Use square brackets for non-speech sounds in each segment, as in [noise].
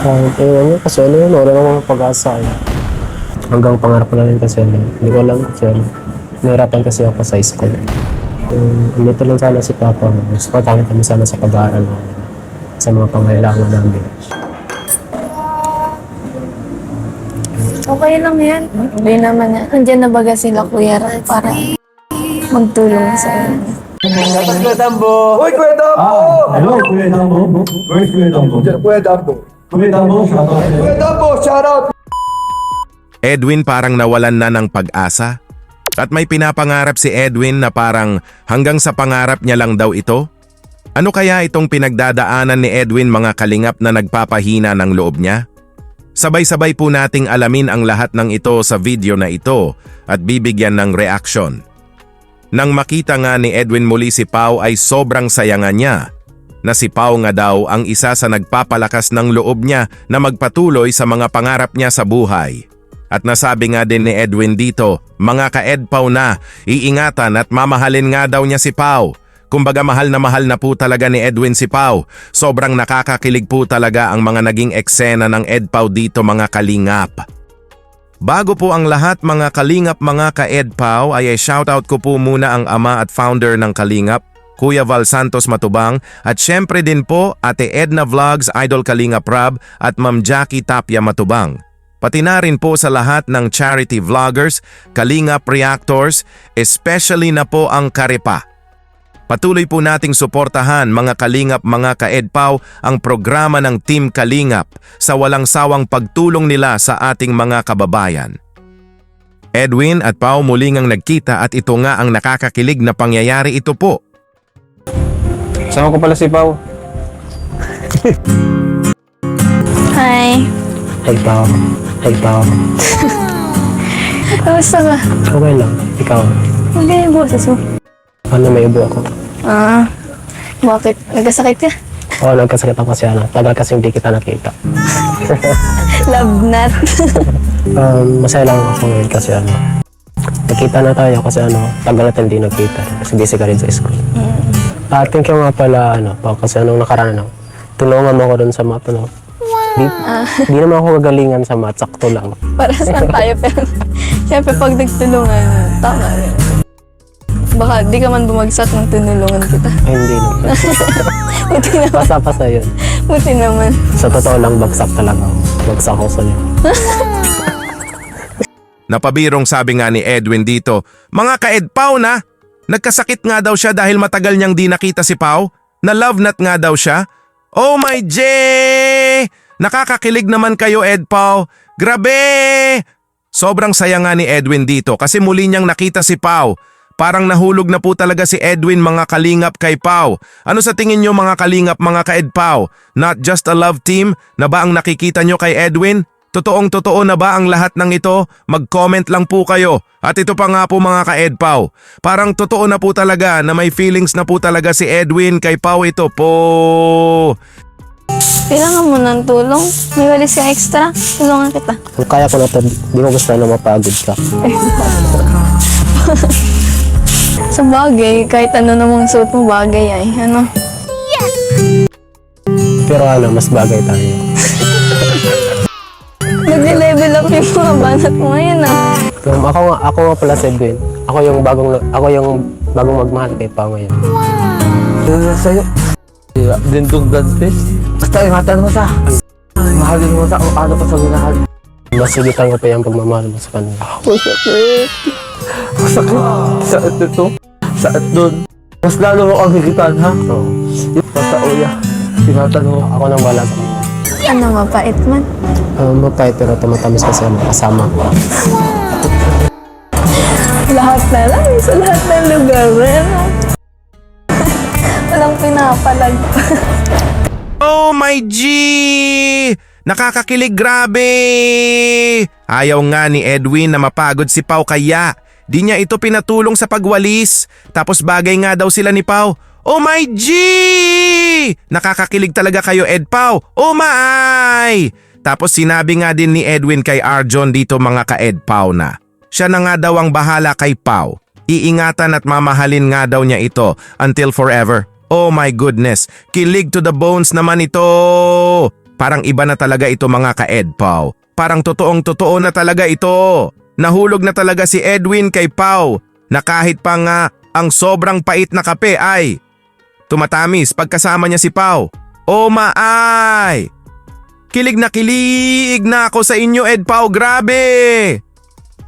Kahit eh, ano, kasi ano yun, wala namang pag-asa eh. Hanggang pangarap na rin kasi ano, hindi ko alam kasi ano, nahirapan kasi ako sa school. Um, andito lang sana si Papa, supportahan kami sana sa pag-aaral sa mga pangailangan namin. Okay lang yan. Hindi naman yan. Nandiyan na baga sila Kuya Ram para magtulong sa inyo. Kuya Tambo! Uy, Kuya Tambo! Hello, Kuya Dambo. Where's Kuya Dambo? Kuya Tambo! Kuya Dambo, shout out. Kuya Tambo, shout out! Edwin parang nawalan na ng pag-asa. At may pinapangarap si Edwin na parang hanggang sa pangarap niya lang daw ito? Ano kaya itong pinagdadaanan ni Edwin mga kalingap na nagpapahina ng loob niya? Sabay-sabay po nating alamin ang lahat ng ito sa video na ito at bibigyan ng reaksyon. Nang makita nga ni Edwin muli si Pau ay sobrang saya nga niya na si Pau nga daw ang isa sa nagpapalakas ng loob niya na magpatuloy sa mga pangarap niya sa buhay. At nasabi nga din ni Edwin dito, mga ka-Edpaw na, iingatan at mamahalin nga daw niya si Pau. Kumbaga mahal na mahal na po talaga ni Edwin si Pau. Sobrang nakakakilig po talaga ang mga naging eksena ng Edpaw dito mga kalingap. Bago po ang lahat mga kalingap mga ka-Edpaw ay shoutout ko po muna ang ama at founder ng Kalingap, Kuya Val Santos Matubang at syempre din po Ate Edna Vlogs, Idol Kalingap Rab at Ma'am Jackie Tapia Matubang. Pati na rin po sa lahat ng charity vloggers, Kalingap Reactors, especially na po ang Karepa. Patuloy po nating suportahan mga Kalingap mga kaedpaw ang programa ng Team Kalingap sa walang sawang pagtulong nila sa ating mga kababayan. Edwin at Pau muling ang nagkita at ito nga ang nakakakilig na pangyayari ito po. Sama ko pala si Pao. Hi! Hey Pao. Hey Pao. Kamusta ka? Okay lang, ikaw. Hindi yung boses mo. Ano may ibo ako? Ah, bakit? Nagkasakit ka? Oo, nagkasakit ako kasi ano, tagal kasi hindi kita nakita. [laughs] Love nut. [laughs] Um, masaya lang ako ngayon kasi ano, nakita na tayo kasi ano, tagal natin hindi nagkita. Kasi busy ka rin sa school. Ah, thank you nga pala, ano, pa, kasi anong nakaraan, ano, tulungan mo ako dun sa math, ano. Di, di naman ako gagalingan sa math, sakto lang. Para saan [laughs] tayo pero syempre pag nagtulungan, tama rin. Baka di ka man bumagsak ng tinulungan kita. Ay, hindi naman. [laughs] Buti naman. Pasa-pasa yun. Buti naman. Sa totoo lang, bagsak talaga ako. Bagsak ako sa'yo. Napabirong sabi nga ni Edwin dito, mga ka-Edpaw na, nagkasakit nga daw siya dahil matagal niyang di nakita si Pau, na love nut nga daw siya. Oh my J! Nakakakilig naman kayo Edpaw. Grabe! Sobrang saya nga ni Edwin dito kasi muli niyang nakita si Pau. Parang nahulog na po talaga si Edwin mga kalingap kay Pau. Ano sa tingin niyo mga kalingap mga ka-Edpaw? Not just a love team na ba ang nakikita niyo kay Edwin? Totoong totoo na ba ang lahat ng ito? Mag-comment lang po kayo. At ito pa nga po mga ka-Edpaw. Parang totoo na po talaga na may feelings na po talaga si Edwin kay Pau ito po. Kailangan mo ng tulong. May walis ka extra. Tulungan kita. Kung kaya ko na to, di ko gusto na mapagod ka. [laughs] Sa bagay, kahit ano namang suot mo bagay ay, ano. Pero ano, mas bagay tayo. Nag-level up yung mga banat mo ngayon ah. So, ako nga, ako nga pala si Edwin. Ako yung bagong, ako yung bagong magmahal kay Pao ngayon. Na sa'yo? Dindong dantes? Basta ingatan mo sa. Mahalin mo sa kung ano ka sa minahal. Mas sigitan ko pa yung pagmamahal mo sa kanya. Masakit. Masakit. Saan ito? Saan doon? Mas lalo mo kang higitan, ha? So, Basta uya. Ingatan mo. ako nang wala sa kanya. Ano, mapait man. Um, mapait pero tumatamis kasi ano, kasama ko. Lahat na lang, sa lahat ng lugar. Ano? Walang pinapalag. Oh my G! Nakakakilig grabe! Ayaw nga ni Edwin na mapagod si Pau kaya di niya ito pinatulong sa pagwalis. Tapos bagay nga daw sila ni Pau. Oh my G! Nakakakilig talaga kayo Ed Pau. Oh my! Tapos sinabi nga din ni Edwin kay Arjon dito mga ka-Ed Pau na. Siya na nga daw ang bahala kay Pau. Iingatan at mamahalin nga daw niya ito until forever. Oh my goodness, kilig to the bones naman ito. Parang iba na talaga ito mga ka-Edpaw. Parang totoong totoo na talaga ito. Nahulog na talaga si Edwin kay Pau na kahit pa nga ang sobrang pait na kape ay tumatamis pagkasama niya si Pau. Oh maay! Kilig na kilig na ako sa inyo Ed Pau, grabe!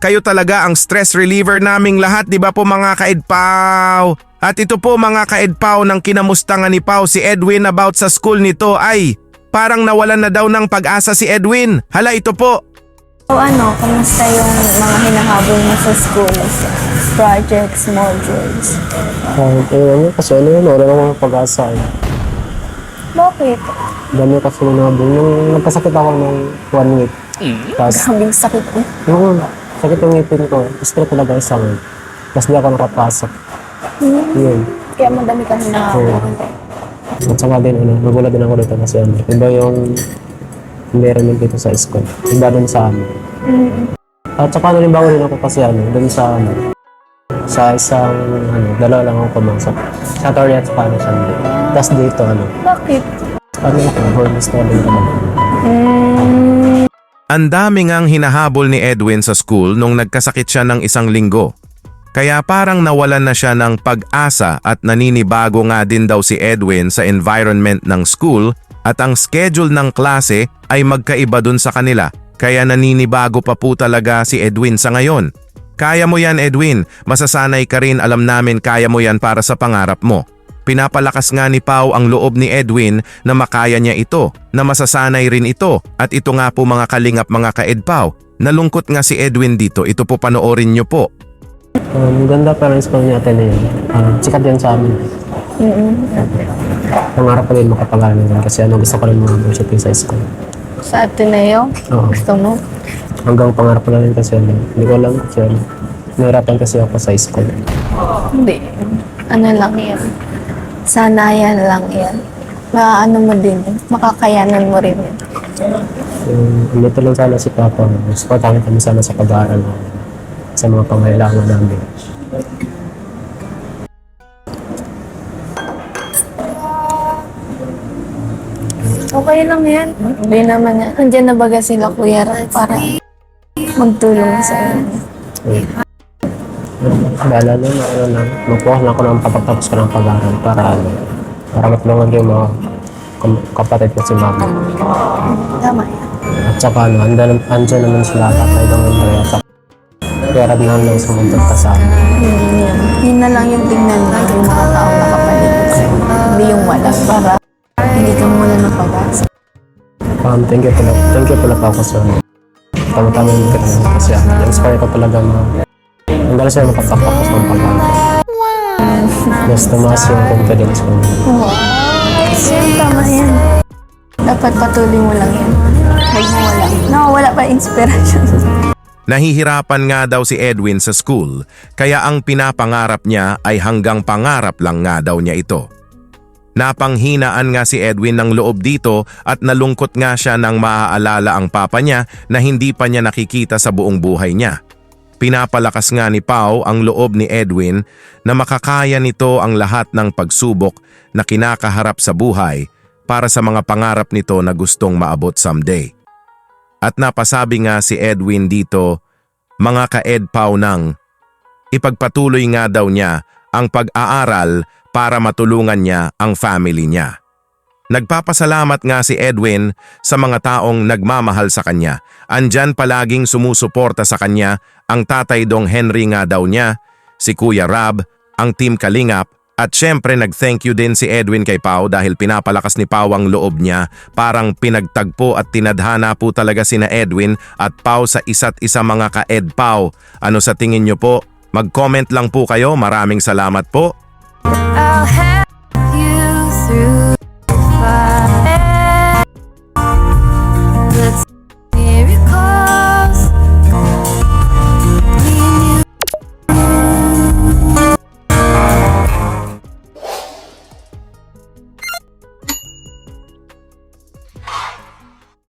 Kayo talaga ang stress reliever naming lahat, di ba po mga ka-Edpaw? At ito po mga ka-Edpaw ng kinamusta nga ni Pau si Edwin about sa school nito ay parang nawalan na daw ng pag-asa si Edwin. Hala ito po. O ano, kamusta yung mga hinahabol mo sa school? Projects, modules? Um, eh, ano, kasi ano yun, wala namang pag-asa. Eh. Bakit? Dami kasi nanabong. Nung nagkasakit ako ng one week. Tapos, Kaming sakit mo. yung sakit yung ngipin ko, straight talaga isang week. Tapos di ako nakapasok. Yun. Kaya madami kang hinahabol. At saka din, ano, nagulat din ako dito kasi ano, iba yung meron din dito sa school. Iba dun sa ano. At saka nalimbago din ako kasi ano, dun sa ano, sa isang, ano, dalawa lang ako pumasok. Saturday at Spanish Sunday. Tapos dito, ano, Bakit? ano ako, board study naman. Mm, Ang dami ngang hinahabol ni Edwin sa school nung nagkasakit siya ng isang linggo. Kaya parang nawalan na siya ng pag-asa at naninibago nga din daw si Edwin sa environment ng school at ang schedule ng klase ay magkaiba dun sa kanila. Kaya naninibago pa po talaga si Edwin sa ngayon. Kaya mo yan Edwin, masasanay ka rin alam namin kaya mo yan para sa pangarap mo. Pinapalakas nga ni Pau ang loob ni Edwin na makaya niya ito, na masasanay rin ito. At ito nga po mga kalingap mga ka-Edpaw, nalungkot nga si Edwin dito, ito po panoorin niyo po. Um, ganda pa rin school niya natin yun. Um, sikat yan sa amin. Pangarap ko din makapag-aral yan kasi ano, gusto ko rin mga bullshit sa school. sa Ateneo? Oo. Gusto mo? Hanggang pangarap ko na rin kasi ano, hindi ko alam kasi ano, nahirapan kasi ako sa school. Hindi. Ano lang yan. Sanayan lang yan. Maano mo din yun. Makakayanan mo rin yun. Yung dito lang sana si Papa, supportahan kami sana sa pag-aaral sa mga pangailangan namin. Okay lang yan. Hindi naman yan. Andiyan na baga sila Kuya Ram para magtulong sa inyo. Bahala na, ano lang, mag-focus lang ako ng kapagtapos ko ng pag-aaral para ano, para matulungan ko yung mga kam- kapatid ko si mama. Tama yan. At saka ano, andyan, andyan naman sila tatay ng Andrea saka pera na lang sumunod ka sa amin. Yun, yun. Yun na lang yung tingnan mo yung mga taong nakapaligid sa'yo. Hindi yung wala para hindi ka muna ng pag-asa. Um, thank you pala, thank you pala pa ako sa ano. Tama-tama yung kasi ano, na-inspire ko talaga na ang galas na makapagtapos ng pag-aaral. Mas tumaas yung confidence ko. Wow. Yan, tama yan. Dapat patuloy mo lang yan. Huwag mo wala. Nakawala pa inspiration. Nahihirapan nga daw si Edwin sa school, kaya ang pinapangarap niya ay hanggang pangarap lang nga daw niya ito. Napanghinaan nga si Edwin ng loob dito at nalungkot nga siya nang maaalala ang papa niya na hindi pa niya nakikita sa buong buhay niya. Pinapalakas nga ni Pau ang loob ni Edwin na makakaya nito ang lahat ng pagsubok na kinakaharap sa buhay para sa mga pangarap nito na gustong maabot someday. At napasabi nga si Edwin dito, mga ka-Edpaw nang ipagpatuloy nga daw niya ang pag-aaral para matulungan niya ang family niya. Nagpapasalamat nga si Edwin sa mga taong nagmamahal sa kanya. Andyan palaging sumusuporta sa kanya ang tatay dong Henry nga daw niya, si Kuya Rab, ang Team Kalingap, at syempre nag-thank you din si Edwin kay Pau dahil pinapalakas ni Pau ang loob niya. Parang pinagtagpo at tinadhana po talaga sina Edwin at Pau sa isa't isa mga ka-Ed Pau. Ano sa tingin niyo po? Mag-comment lang po kayo. Maraming salamat po. I'll help you through fire